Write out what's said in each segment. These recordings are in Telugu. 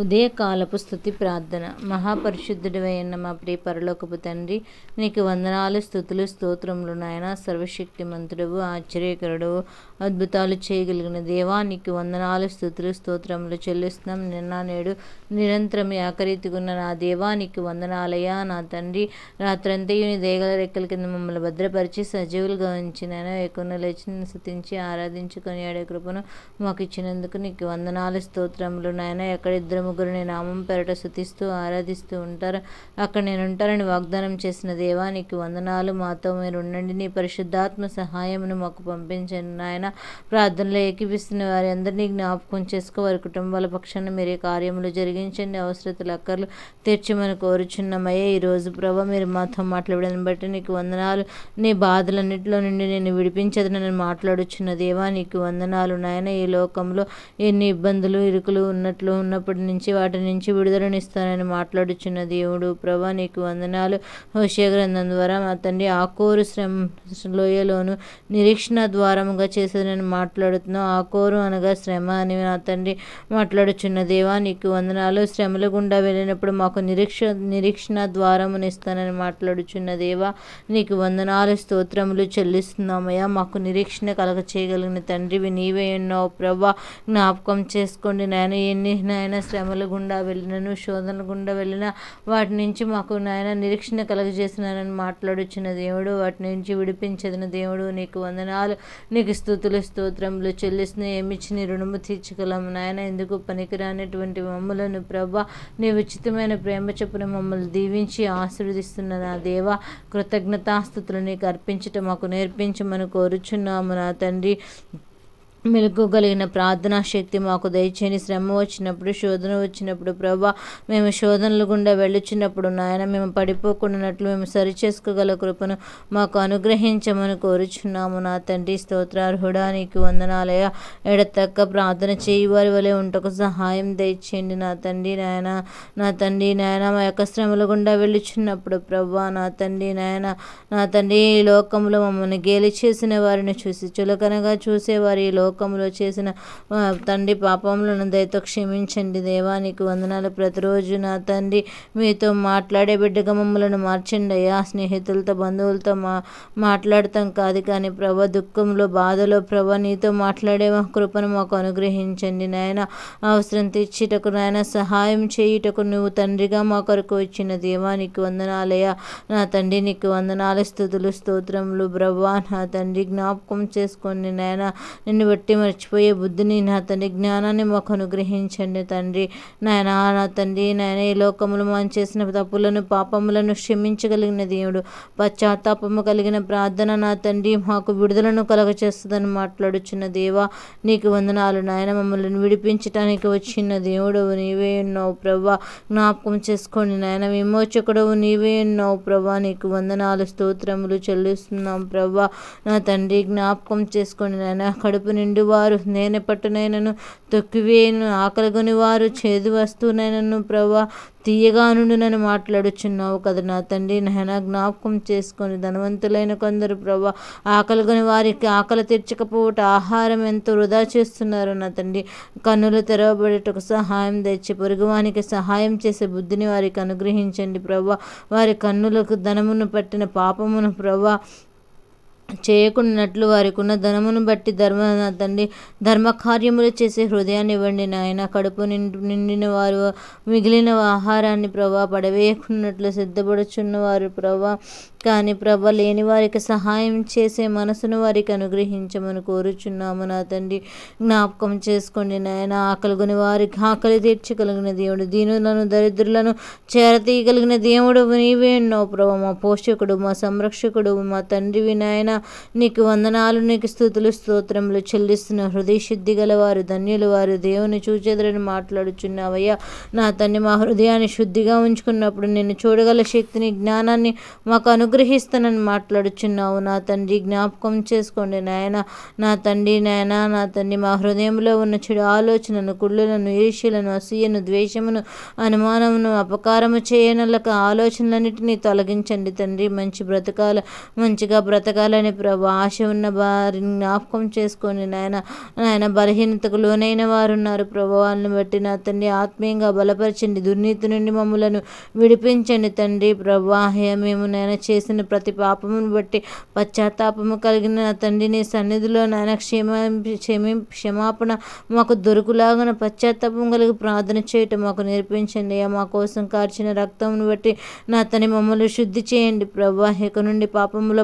ఉదయకాలపు స్థుతి ప్రార్థన. మహాపరిశుద్ధుడివైన మా ప్రియ పరలోకపు తండ్రి నీకు వందనాలు స్థుతులు స్తోత్రములు నాయన. సర్వశక్తిమంతుడవు ఆశ్చర్యకరుడు అద్భుతాలు చేయగలిగిన దేవా నీకు వందనాలు స్థుతులు స్తోత్రములు చెల్లిస్తున్నాం. నిన్న నేడు నిరంతరం ఏకరీతిగున్న నా దేవా నీకు వందనాలయ్యా. నా తండ్రి రాత్రంతయు నీ దేగల రెక్కల కింద మమ్మల్ని భద్రపరిచి సజీవులుగా ఉంచి ఎక్కువ లేచి స్థుతించి ఆరాధించుకొని ఆడే కృపను మాకు ఇచ్చినందుకు నీకు వందనాలు స్తోత్రములు నాయన. ఎక్కడిద్దరు ముగ్గురు నీ నామం పెరట శుతిస్తూ ఆరాధిస్తూ ఉంటారు. అక్కడ నేను ఉంటానని వాగ్దానం చేసిన దేవా నీకు వందనాలు. మాతో మీరు ఉండండి నీ పరిశుద్ధాత్మ సహాయమును మాకు పంపించండి నాయన. ప్రార్థనలో ఏకీపిస్తున్న వారి అందరినీ జ్ఞాపకం చేసుకో. వారి కుటుంబాల పక్షాన మీరే కార్యములు జరిగించండి. అవసరతలు అక్కర్లు తీర్చమని కోరుచున్నామయ్యే. ఈరోజు ప్రభా మీరు మాతో మాట్లాడని బట్టి నీకు వందనాలు. నీ బాధలన్నింటిలో నుండి నేను విడిపించదని నేను మాట్లాడుచున్న దేవా నీకు వందనాలు నాయన. ఈ లోకంలో ఎన్ని ఇబ్బందులు ఇరుకులు ఉన్నట్లు ఉన్నప్పుడు నుంచి వాటి నుంచి విడుదలనిస్తానని మాట్లాడుచున్న దేవుడు ప్రభా నీకు వందనాలు. హోషయ గ్రంథం ద్వారా మా తండ్రి ఆకోరు శ్రమ లోయలోను నిరీక్షణ ద్వారముగా చేసేదని మాట్లాడుతున్నావు. ఆకోరు అనగా శ్రమ అని నా తండ్రి మాట్లాడుచున్న దేవా నీకు వందనాలు. శ్రమల గుండా వెళ్ళినప్పుడు మాకు నిరీక్ష నిరీక్షణ ద్వారమునిస్తానని మాట్లాడుచున్న దేవా నీకు వందనాలు. స్తోత్రములు చెల్లిస్తున్నామయ్యా. మాకు నిరీక్షణ కలగ చేయగలిగిన తండ్రివి నీవే ఉన్నావు ప్రభా జ్ఞాపకం చేసుకోండి. నాయన ఎన్ని నాయన శ్రమల గుండా వెళ్ళినను శోధనల గుండా వెళ్ళిన వాటి నుంచి మాకు నాయన నిరీక్షణ కలగజేసినానని మాట్లాడుచున్న దేవుడు వాటి నుంచి విడిపించదిన దేవుడు నీకు వందనాలు నీకు స్థుతులు స్తోత్రములు చెల్లిసిన ఏమిచ్చి రుణము తీర్చగలము. నాయన ఎందుకు పనికిరానటువంటి మమ్మలను ప్రభా నీ ఉచితమైన ప్రేమ చొప్పున మమ్మల్ని దీవించి ఆశీర్వదిస్తున్న నా దేవ కృతజ్ఞతాస్థుతులు నీకు అర్పించటం మాకు నేర్పించమని కోరుచున్నాము నా తండ్రి. మెలుకోగలిగిన ప్రార్థనా శక్తి మాకు దయచేయని శ్రమ వచ్చినప్పుడు శోధన వచ్చినప్పుడు ప్రభా మేము శోధనలు గుండా వెళ్ళుచున్నప్పుడు నాయన మేము పడిపోకుండానట్లు మేము సరిచేసుకోగల కృపను మాకు అనుగ్రహించమని కోరుచున్నాము. నా తండ్రి స్తోత్రార్హుడా నీకు వందనాలయ ఎడతక్క ప్రార్థన చేయి వారి వలె ఉంటకు సహాయం దయచేయండి. నా తండ్రి నాయన నా తండ్రి నాయన మా యొక్క శ్రమల గుండా వెళ్ళుచున్నప్పుడు ప్రభా నా తండ్రి నాయన నా తండ్రి ఈ లోకంలో మమ్మల్ని గేలి చేసిన వారిని చూసి చులకనగా చూసేవారు ఈ లోకంలో చేసిన తండ్రి పాపములను దయతో క్షమించండి. దేవా నీకు వందనాలు. ప్రతిరోజు నా తండ్రి మీతో మాట్లాడే బిడ్డగా మమ్మలను మార్చండి. అయ్యా స్నేహితులతో బంధువులతో మా మాట్లాడతాం కాదు కానీ ప్రభ దుఃఖంలో బాధలో ప్రభ నీతో మాట్లాడే మా కృపను మాకు అనుగ్రహించండి. నాయన అవసరం తీర్చేటకు నాయన సహాయం చేయుటకు నువ్వు తండ్రిగా మా కొరకు వచ్చిన దేవా నీకు వందనాలయ్యా నా తండ్రి నీకు వందనాలు స్థుతులు స్తోత్రములు. ప్రభా నా తండ్రి జ్ఞాపకం చేసుకోండి. నాయన నిన్ను బట్టి మర్చిపోయే బుద్ధిని నా తండ్రి జ్ఞానాన్ని మాకు అనుగ్రహించండి తండ్రి. నాయన నా తండ్రి నాయన ఈ లోకములు మనం చేసిన తప్పులను పాపములను క్షమించగలిగిన దేవుడు. పశ్చాత్తాపము కలిగిన ప్రార్థన నా తండ్రి మాకు విడుదలను కలగచేస్తుందని మాట్లాడుచున్న దేవా నీకు వందనాలు నాయన. మమ్మల్ని విడిపించటానికి వచ్చిన దేవుడు నీవే ఉన్నావు ప్రభా. జ్ఞాపకం చేసుకోండి నాయన విమోచకుడవు నీవే ఉన్నావు ప్రభా. నీకు వందనాలు స్తోత్రములు చెల్లిస్తున్నాం ప్రభా. నా తండ్రి జ్ఞాపకం చేసుకోండి నాయన. కడుపు నిండి వారు నేను పట్టునైనను తొక్కివేయను. ఆకలిగొని వారు చేదు వస్తువునైనను ప్రభా తీయగా నుండి నన్ను మాట్లాడుచున్నావు కదా. నా తండ్రి నాయన జ్ఞాపకం చేసుకొని ధనవంతులైన కొందరు ప్రభా ఆకలిగొని వారికి ఆకలి తీర్చకపోవట ఆహారం ఎంతో వృధా చేస్తున్నారు నా తండ్రి. కన్నులు తెరవబడేటకు సహాయం తెచ్చి పొరుగువానికి సహాయం చేసే బుద్ధిని వారికి అనుగ్రహించండి ప్రభా వారి కన్నులకు ధనమును పట్టిన పాపమును ప్రభా చేయకున్నట్లు వారికి ఉన్న ధనమును బట్టి ధర్మ తండ్రి ధర్మకార్యములు చేసే హృదయాన్ని ఇవ్వండి నాయన. కడుపు నిండిన వారు మిగిలిన ఆహారాన్ని ప్రభా పడవేయకున్నట్లు సిద్ధపడుచున్న వారు ప్రభా. కానీ ప్రభ లేని వారికి సహాయం చేసే మనసును వారికి అనుగ్రహించమని కోరుచున్నాము నా తండ్రి. జ్ఞాపకం చేసుకోండి నాయన. ఆకలిగొని వారికి ఆకలి తీర్చగలిగిన దేవుడు దీనులను దరిద్రులను చేరతీయగలిగిన దేవుడు నీవే ఉన్నావు ప్రభా. మా పోషకుడు మా సంరక్షకుడు మా తండ్రివి నాయన. నీకు వందనాలు నీకు స్థుతులు స్తోత్రములు చెల్లిస్తున్న హృదయ శుద్ధి గలవారు ధన్యులు వారు దేవుని చూచెదరని మాట్లాడుచున్నావయ్యా. నా తండ్రి మా హృదయాన్ని శుద్ధిగా ఉంచుకున్నప్పుడు నేను చూడగల శక్తిని జ్ఞానాన్ని మాకు అనుగ్రహిస్తానని మాట్లాడుచున్నావు. నా తండ్రి జ్ఞాపకం చేసుకోండి నాయన. నా తండ్రి నాయన నా తండ్రి మా హృదయంలో ఉన్న చెడు ఆలోచనను కుళ్ళులను ఈర్ష్యలను అసూయను ద్వేషమును అనుమానమును అపకారము చేయనలక ఆలోచనలన్నిటినీ తొలగించండి తండ్రి. మంచి బ్రతకాల మంచిగా బ్రతకాలని ఉండాలని ప్రభు ఆశ ఉన్న వారిని జ్ఞాపకం చేసుకొని నాయన నాయన బలహీనతకు లోనైన వారు ఉన్నారు ప్రభు. వాళ్ళని బట్టి నా తండ్రి ఆత్మీయంగా బలపరచండి దుర్నీతి నుండి మమ్మలను విడిపించండి తండ్రి ప్రభాహయ మేము నాయన చేసిన ప్రతి పాపమును బట్టి పశ్చాత్తాపము కలిగిన నా తండ్రి నీ సన్నిధిలో నాయన క్షేమ క్షమి క్షమాపణ మాకు దొరుకులాగిన పశ్చాత్తాపం కలిగి ప్రార్థన చేయటం మాకు నేర్పించండి. మా కోసం కార్చిన రక్తమును బట్టి నా తని మమ్మల్ని శుద్ధి చేయండి ప్రభా. ఇక నుండి పాపములో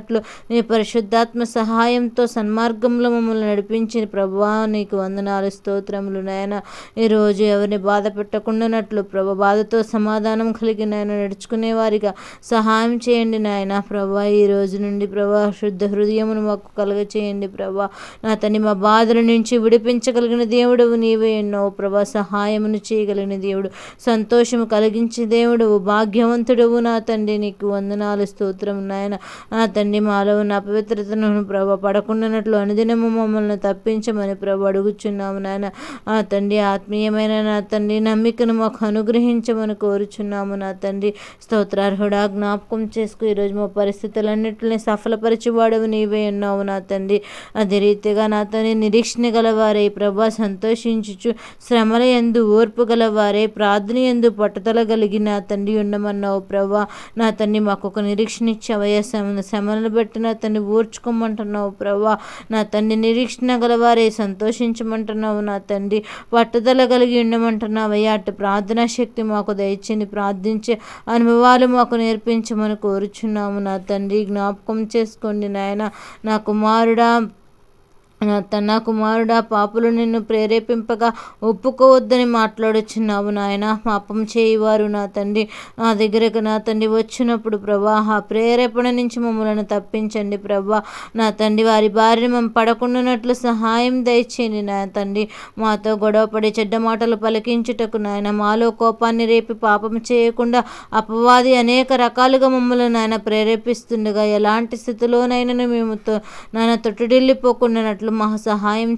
పడిపోకుండానట్లు నీ పరిశుద్ధాత్మ సహాయంతో సన్మార్గంలో మమ్మల్ని నడిపించిన ప్రభా నీకు వందనాలు స్తోత్రములు నాయన. ఈరోజు ఎవరిని బాధ పెట్టకుండానట్లు ప్రభ బాధతో సమాధానం కలిగి నాయన నడుచుకునే వారిగా సహాయం చేయండి నాయన ప్రభా. ఈ రోజు నుండి ప్రభా శుద్ధ హృదయమును మాకు కలుగ చేయండి ప్రభా. నా తని మా బాధల నుంచి విడిపించగలిగిన దేవుడు నీవే ఎన్నో ప్రభా. సహాయమును చేయగలిగిన దేవుడు సంతోషము కలిగించే దేవుడు భాగ్యవంతుడవు నా తండ్రి. నీకు వందనాలు స్తోత్రం నాయన. నా తండ్రి మాలో ఉన్న అపవిత్రతను ప్రభ పడకుండానట్లు అనుదినము మమ్మల్ని తప్పించమని ప్రభు అడుగుచున్నాము నాయన. ఆ తండ్రి ఆత్మీయమైన నా తండ్రి నమ్మికను మాకు అనుగ్రహించమని కోరుచున్నాము నా తండ్రి. స్తోత్రార్హుడా జ్ఞాపకం చేసుకు ఈరోజు మా పరిస్థితులన్నింటినీ సఫలపరిచేవాడవు నీవే ఉన్నావు నా తండ్రి. అదే రీతిగా నా తండ్రి నిరీక్షణ గలవారే ప్రభా సంతోషించుచు శ్రమల ఎందు ఓర్పు గలవారే ప్రార్థన ఎందు పట్టుదల కలిగి నా తండ్రి ఉండమన్నావు ప్రభా. నా తండ్రి మాకు ఒక నిరీక్షణ ఇచ్చావయ్యా. శ్రమ శ్రమలను అతన్ని నా ఓర్చుకోమంటున్నావు ప్రభా. నా తండ్రి నిరీక్షణ గలవారే సంతోషించమంటున్నావు నా తండ్రి. పట్టుదల కలిగి ఉండమంటున్నావయ్యా అటు ప్రార్థనా శక్తి మాకు దయచేని ప్రార్థించే అనుభవాలు మాకు నేర్పించమని కోరుచున్నాము నా తండ్రి. జ్ఞాపకం చేసుకోండి నాయన. నా కుమారుడా నా తన కుమారుడా పాపులు నిన్ను ప్రేరేపింపగా ఒప్పుకోవద్దని మాట్లాడుచున్నావు నాయన. పాపం చేయివారు నా తండ్రి. నా దగ్గరకు నా తండ్రి వచ్చినప్పుడు ప్రభా ఆ ప్రేరేపణ నుంచి మమ్మలను తప్పించండి ప్రభా. నా తండ్రి వారి భార్యను మేము పడకుండానట్లు సహాయం దయచేయండి నా తండ్రి. మాతో గొడవపడి చెడ్డ మాటలు పలికించుటకు నాయన మాలో కోపాన్ని రేపి పాపం చేయకుండా అపవాది అనేక రకాలుగా మమ్మల్ని నాయన ప్రేరేపిస్తుండగా ఎలాంటి స్థితిలోనైనా మేము నాయన తొట్టుడిల్లిపోకుండానట్లు మా సహాయం